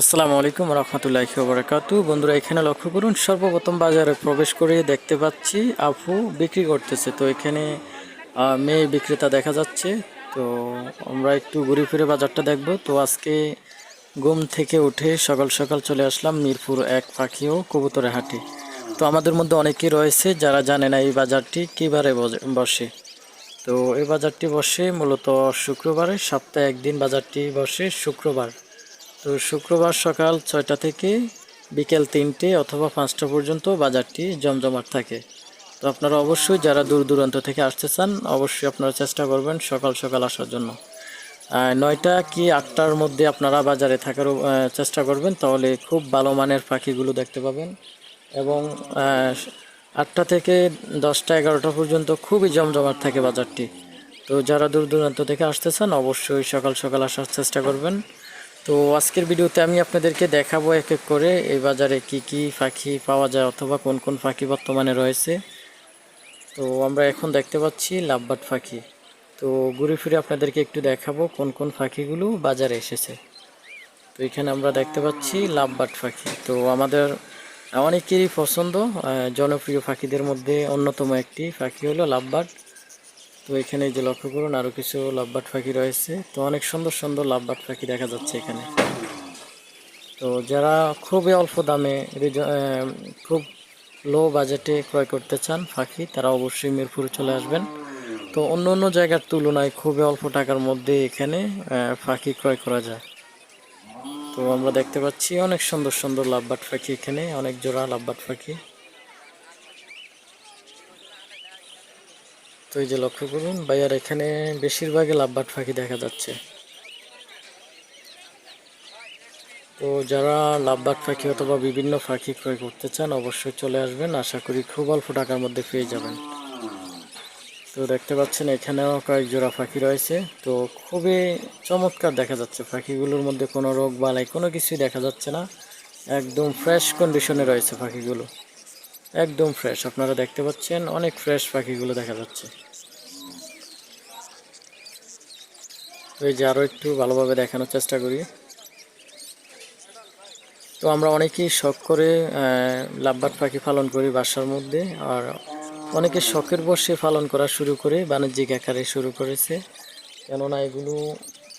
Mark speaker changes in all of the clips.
Speaker 1: আসসালামু আলাইকুম রহমতুল্লাহি ওবরাকাতু বন্ধুরা, এখানে লক্ষ্য করুন, সর্বপ্রথম বাজারে প্রবেশ করে দেখতে পাচ্ছি আপু বিক্রি করতেছে। তো এখানে মেয়ে বিক্রেতা দেখা যাচ্ছে। তো আমরা একটু ঘুরে ফিরে বাজারটা দেখব। তো আজকে ঘুম থেকে উঠে সকাল সকাল চলে আসলাম মিরপুর এক পাখি ও কবুতরের হাটে। তো আমাদের মধ্যে অনেকেই রয়েছে যারা জানে না এই বাজারটি কীবারে বসে। তো এই বাজারটি বসে মূলত শুক্রবারে, সপ্তাহে একদিন বাজারটি বসে শুক্রবার। তো শুক্রবার সকাল ছয়টা থেকে বিকেল তিনটে অথবা পাঁচটা পর্যন্ত বাজারটি জমজমাট থাকে। তো আপনারা অবশ্যই যারা দূর দূরান্ত থেকে আসতে চান, অবশ্যই আপনারা চেষ্টা করবেন সকাল সকাল আসার জন্য। নয়টা কি আটটার মধ্যে আপনারা বাজারে থাকার চেষ্টা করবেন, তাহলে খুব ভালো মানের পাখিগুলো দেখতে পাবেন। এবং আটটা থেকে দশটা এগারোটা পর্যন্ত খুবই জমজমাট থাকে বাজারটি। তো যারা দূর দূরান্ত থেকে আসতে চান, অবশ্যই সকাল সকাল আসার চেষ্টা করবেন। তো আজকের ভিডিওতে আমি আপনাদেরকে দেখাবো এক এক করে এই বাজারে কি কি পাখি পাওয়া যায় অথবা কোন কোন পাখি বর্তমানে রয়েছে। তো আমরা এখন দেখতে পাচ্ছি লাভবাট পাখি। তো ঘুরে ফিরে আপনাদেরকে একটু দেখাবো কোন কোন পাখিগুলো বাজারে এসেছে। তো এখানে আমরা দেখতে পাচ্ছি লাভবাট পাখি। তো আমাদের অনেকেরই পছন্দ জনপ্রিয় পাখিদের মধ্যে অন্যতম একটি পাখি হলো লাভবাট তো এখানে যে লক্ষ্য করুন আরও কিছু লাভবাট পাখি রয়েছে। তো অনেক সুন্দর সুন্দর লাভবাট পাখি দেখা যাচ্ছে এখানে। তো যারা খুবই অল্প দামে খুব লো বাজেটে ক্রয় করতে চান পাখি, তারা অবশ্যই মিরপুরে চলে আসবেন। তো অন্য অন্য জায়গার তুলনায় খুবই অল্প টাকার মধ্যে এখানে পাখি ক্রয় করা যায়। তো আমরা দেখতে পাচ্ছি অনেক সুন্দর সুন্দর লাভবাট পাখি এখানে, অনেক জোড়া লাভবাট পাখি। তো এই যে লক্ষ্য করুন, ভাইয়ার এখানে বেশিরভাগই লাভবাট পাখি দেখা যাচ্ছে। তো যারা লাভবাট পাখি অথবা বিভিন্ন পাখি ক্রয় করতে চান, অবশ্যই চলে আসবেন। আশা করি খুব অল্প টাকার মধ্যে পেয়ে যাবেন। তো দেখতে পাচ্ছেন, এখানেও কয়েক জোড়া পাখি রয়েছে। তো খুবই চমৎকার দেখা যাচ্ছে পাখিগুলোর মধ্যে কোনো রোগ বালাই কোনো কিছুই দেখা যাচ্ছে না। একদম ফ্রেশ কন্ডিশনে রয়েছে পাখিগুলো। একদম ফ্রেশ আপনারা দেখতে পাচ্ছেন অনেক ফ্রেশ পাখিগুলো দেখা যাচ্ছে। ওই যে আরও একটু ভালোভাবে দেখানোর চেষ্টা করি। তো আমরা অনেকেই শখ করে লাভবাট পাখি পালন করি বাসার মধ্যে, আর অনেকে শখের বসে পালন করা শুরু করে, বাণিজ্যিক আকারে শুরু করেছে। কেননা এগুলো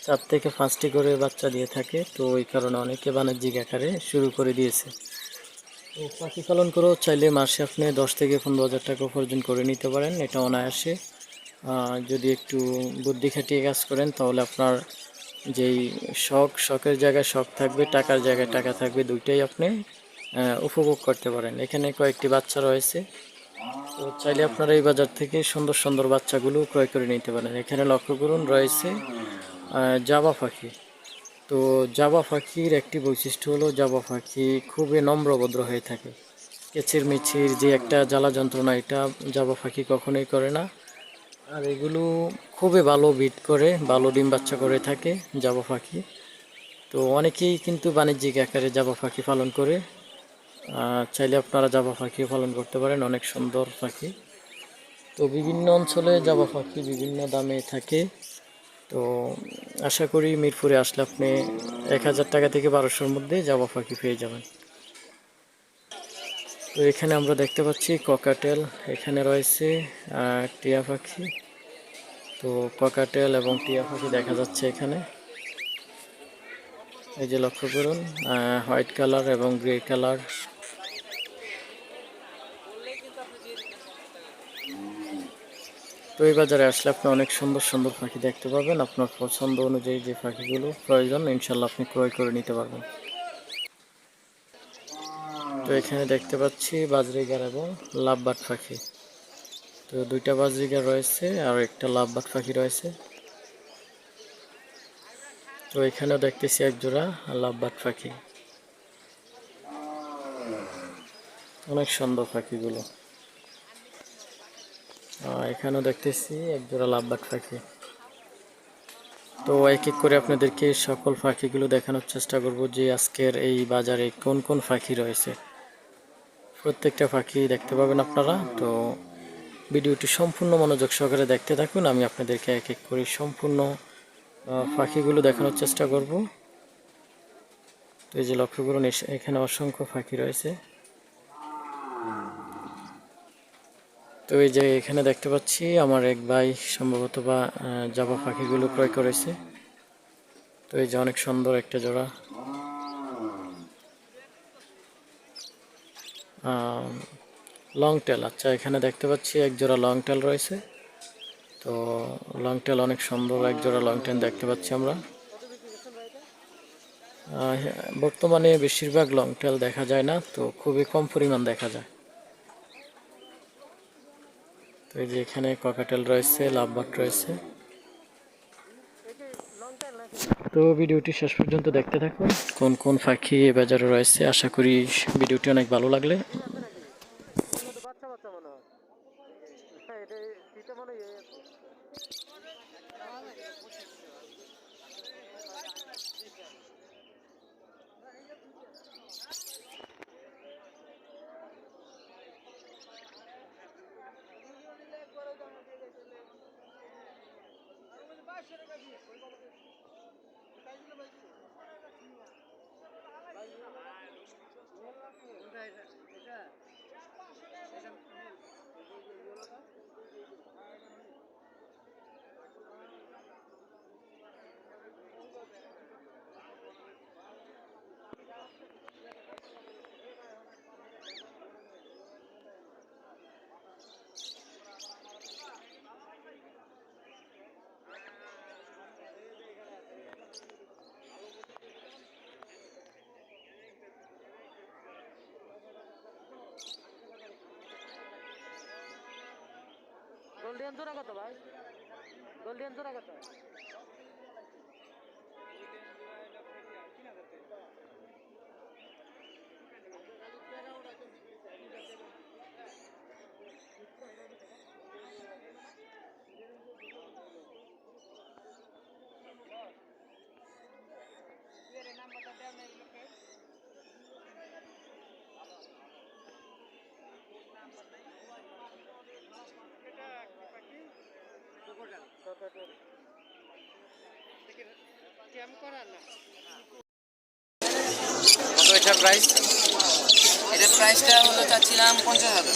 Speaker 1: চার থেকে পাঁচটি করে বাচ্চা দিয়ে থাকে, তো ওই কারণে অনেকে বাণিজ্যিক আকারে শুরু করে দিয়েছে। তো পাখি পালন করেও চাইলে মাসে আপনি দশ থেকে পনেরো হাজার টাকা উপার্জন করে নিতে পারেন, এটা অনায়াসে। যদি একটু বুদ্ধি খাটিয়ে কাজ করেন, তাহলে আপনার যেই শখ, শখের জায়গায় শখ থাকবে, টাকার জায়গায় টাকা থাকবে, দুইটাই আপনি উপভোগ করতে পারেন। এখানে কয়েকটি বাচ্চা রয়েছে। তো চাইলে আপনারা এই বাজার থেকে সুন্দর সুন্দর বাচ্চাগুলো ক্রয় করে নিতে পারেন। এখানে লক্ষ্য করুন, রয়েছে জাবা পাখি। তো জাবা পাখির একটি বৈশিষ্ট্য হলো জাবা পাখি খুবই নম্রভদ্র হয়ে থাকে। কেচির মিচির যে একটা জ্বালা যন্ত্রণা, এটা জাবা পাখি কখনোই করে না। আর এগুলো খুবই ভালো বিট করে, ভালো ডিম বাচ্চা করে থাকে জাবা পাখি। তো অনেকেই কিন্তু বাণিজ্যিক আকারে জাবা পাখি পালন করে। চাইলে আপনারা জাবা পাখি পালন করতে পারেন, অনেক সুন্দর পাখি। তো বিভিন্ন অঞ্চলে জাবা পাখি বিভিন্ন দামে থাকে। তো আশা করি মিরপুরে আসলে আপনি এক হাজার টাকা থেকে বারোশোর মধ্যে জাবা পাখি পেয়ে যাবেন। তো এখানে আমরা দেখতে পাচ্ছি ককাটেল, এখানে রয়েছে টিয়া পাখি। তো ককাটেল এবং টিয়া পাখি দেখা যাচ্ছে এখানে। এই যে লক্ষ্য করুন হোয়াইট কালার এবং গ্রে কালার। তো এই বাজারে আসলে আপনি অনেক সুন্দর সুন্দর পাখি দেখতে পাবেন। আপনার পছন্দ অনুযায়ী যে পাখিগুলো প্রয়োজন ইনশাল্লাহ আপনি ক্রয় করে নিতে পারবেন। তো এখানে দেখতে পাচ্ছি বাজরিগার এবং লাভবাট পাখি। তো দুইটা বাজরিগার রয়েছে আর একটা লাভবাট পাখি রয়েছে। তো এখানেও দেখতেছি এক জোড়া লাভবাট পাখি। অনেক সুন্দর পাখিগুলো। এখানেও দেখতেছি এক জোড়া লাভবাট পাখি তো এক এক করে আপনাদেরকে সকল পাখিগুলো দেখানোর চেষ্টা করব যে আজকের এই বাজারে কোন কোন পাখি রয়েছে। প্রত্যেকটা পাখি দেখতে পাবেন আপনারা। তো ভিডিওটি সম্পূর্ণ মনোযোগ সহকারে দেখতে থাকুন। আমি আপনাদেরকে এক এক করে সম্পূর্ণ পাখিগুলো দেখানোর চেষ্টা করব। তো এই যে লক্ষ্য করুন এখানে অসংখ্য পাখি রয়েছে। তো এই যে এখানে দেখতে পাচ্ছি আমার এক ভাই সম্ভবত বা জাবা পাখিগুলো ক্রয় করেছে। তো এই যে অনেক সুন্দর একটা জোড়া। লং টেল আচ্ছা এখানে দেখতে পাচ্ছি এক জোড়া লং টেল রয়েছে। তো লং টেল অনেক সুন্দর এক জোড়া লং টেল দেখতে পাচ্ছি আমরা। বর্তমানে বেশিরভাগ লং টেল দেখা যায় না, তো খুবই কম পরিমাণ দেখা যায় তো এই যে এখানে ককাটেল রয়েছে লাভবাট রয়েছে। তো ভিডিওটি শেষ পর্যন্ত দেখতে থাকুন। কোন কোন পাখি এ বাজারে রয়েছে, আশা করি ভিডিওটি অনেক ভালো লাগলে।
Speaker 2: বাচ্চা গোল্ডেন জোড়া কত ভাই? গোল্ডেন জোড়া কত?
Speaker 3: কত এটার প্রাইস এটার প্রাইসটা হলো চাচ্ছিলাম পঞ্চাশ হাজার।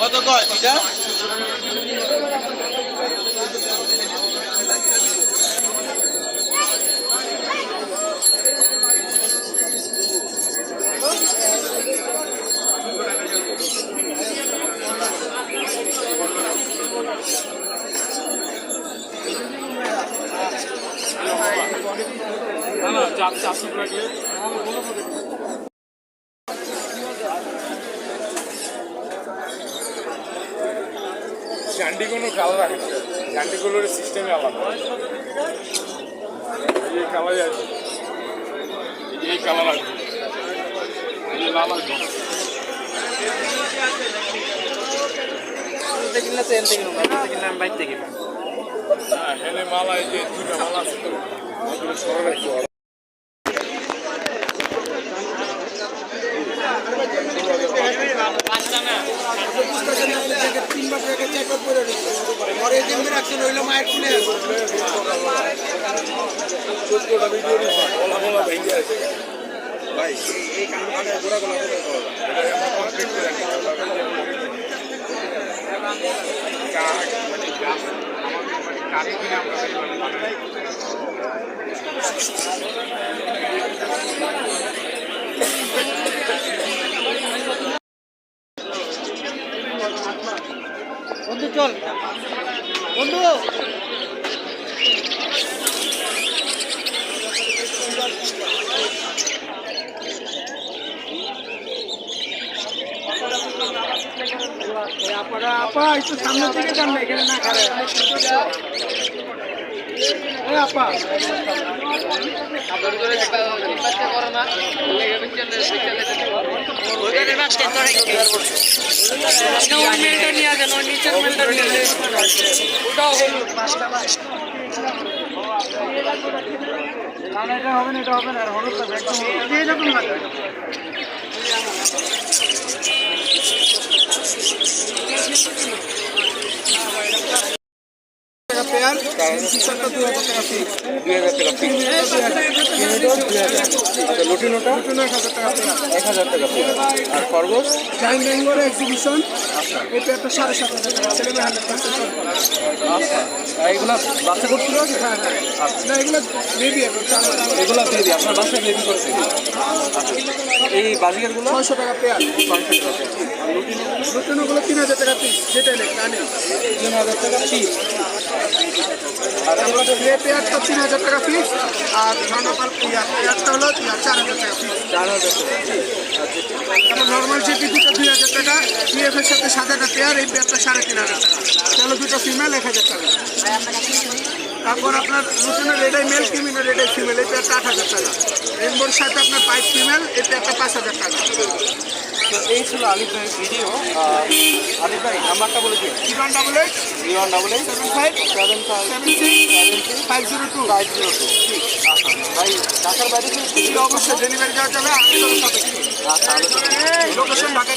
Speaker 3: কত কয়?
Speaker 4: ঝান্ডিগুলো কালার রাখে ঝান্ডিগুলোর সিস্টেমে আলাদা। এই কালার আছে এই কালার আছে এই লাল আছে
Speaker 3: কিনলে তো এনতে কিনবো কিনলে আমি বাইর থেকে
Speaker 4: হ্যাঁ হেলে মালা এই যে দুইটা মালা আছে তো। সরে রাখতে ভাই এই কামটা ঘোরা ঘোরা আমরা চল। বন্ধু। আপনারা আপা
Speaker 5: একটু সামনে থেকে জানবে এখানে না খারাপ। না না এটা হবে না এটা হবে না আর হলুদ একদম হলুদ। এই রকম লাগবে টাকা পেয়ার সিস্টারটা দুই হাজার টাকা ফিক্স
Speaker 3: আচ্ছা লুটিনোটা
Speaker 5: এক হাজার টাকা পেয়ার
Speaker 3: টাকা আর খরগোশ
Speaker 5: এক্সিবিশন এটা একটা সাড়ে
Speaker 3: আচ্ছা এগুলা বাচ্চা করতে
Speaker 5: হ্যাঁ হ্যাঁ না এগুলো বেবি
Speaker 3: এগুলা বেবি আপনার বাসায় বেবি করছে আচ্ছা এই বাজিকারগুলো
Speaker 5: ছয়শো টাকা পেয়ার
Speaker 3: ছয়শো টাকা। আর
Speaker 5: লুটিনোগুলো তিন হাজার টাকা পিস যেটা নেই
Speaker 3: তিন হাজার টাকা পিস
Speaker 5: যে পেয়ারটা তিন হাজার টাকা পিস আর নর্মাল পেয়ারটা হলো চার হাজার
Speaker 3: চার হাজার টাকা
Speaker 5: নর্মাল যে দুই হাজার টাকা পিএফ এর সাথে হাজার পেয়ার এই পেয়ারটা সাড়ে তিন টাকা তাহলে দুটো ফিমেল এক হাজার টাকা তারপর আপনার লুটিনের এটাই মেল কিমিনের এটাই ফিমেল এই পেয়ারটা আট হাজার টাকা রেনবোর সাথে আপনার পাইপ ফিমেল এই পেয়ারটা পাঁচ হাজার টাকা
Speaker 3: তো এই ছিল আলিফ ভাইয়ের ভিডিও আলিফ ভাই নাম্বারটা বলে দিন
Speaker 5: zero one double eight
Speaker 3: three one double eight
Speaker 5: seven five
Speaker 3: seven five
Speaker 5: seven six five zero two
Speaker 3: five zero two আচ্ছা ভাই ঢাকার বাইরে কি
Speaker 5: এটা অবশ্যই ডেলিভারি দেওয়া যাবে লোকেশন ঢাকা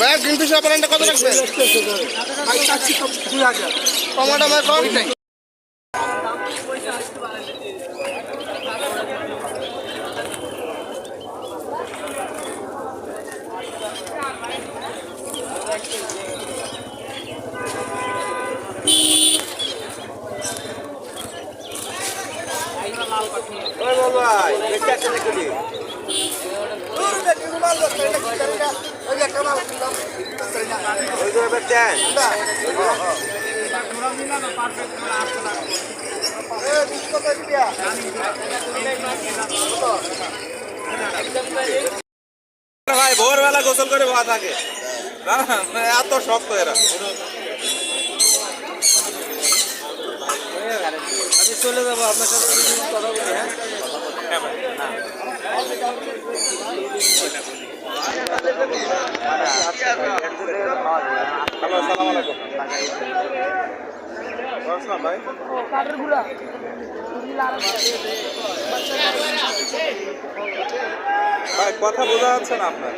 Speaker 3: ভাই গ্রিন ফিশ অপারেন্টটা কত রাখবে?
Speaker 5: তো দুই হাজার।
Speaker 3: টমাটো ভাই কম। ভাই ভোরবেলা গোসল করে ভাত থাকে। এত শক্ত এরা।
Speaker 6: আমি চলে যাব আপনার সাথে কথা বলি হ্যাঁ
Speaker 3: হ্যালো আসসালামু আলাইকুম আসসালাম ভাই ভাই কথা বোঝা যাচ্ছে না আপনার।